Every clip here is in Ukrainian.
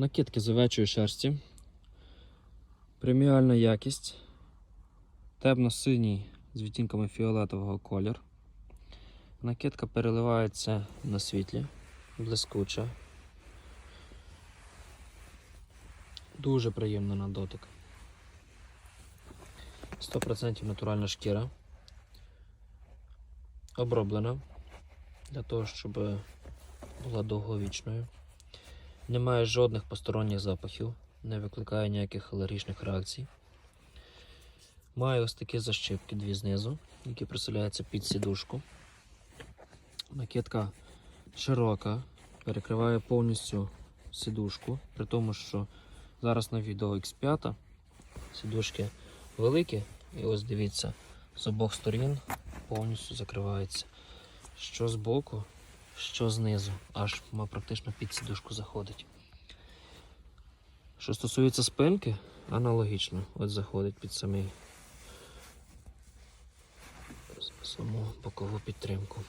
Накидки з овечої шерсті. Преміальна якість. Темно-синій з відтінками фіолетового колір. Накидка переливається на світлі, блискуча. Дуже приємна на дотик. 100% натуральна шкіра. Оброблена для того, щоб була довговічною. Немає жодних посторонніх запахів, не викликає ніяких алергічних реакцій. Має ось такі защіпки дві знизу, які приселяються під сідушку. Накидка широка, перекриває повністю сідушку, при тому, що зараз на відео X5 сідушки великі, і ось дивіться, з обох сторін повністю закривається. Що збоку, що знизу, аж практично під сідушку заходить. Що стосується спинки, аналогічно, от заходить під самий саму бокову підтримку.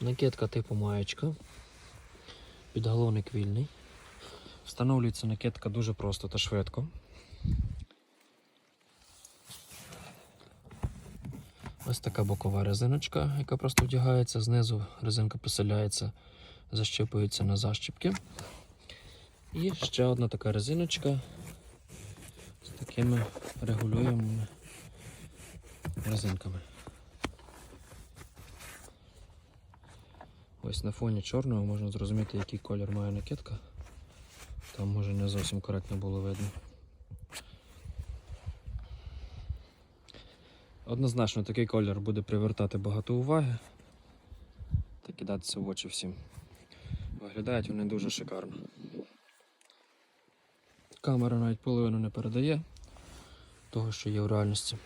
Накидка типу маєчка. Підголовник вільний. Встановлюється накидка дуже просто та швидко. Ось така бокова резиночка, яка просто вдягається, знизу резинка поселяється, защіпується на защіпки. І ще одна така резиночка з такими регулюємими резинками. Ось на фоні чорного можна зрозуміти, який колір має накидка. Там може не зовсім коректно було видно. Однозначно такий колір буде привертати багато уваги та кидатися в очі всім. Виглядають вони дуже шикарно. Камера навіть половину не передає того, що є в реальності.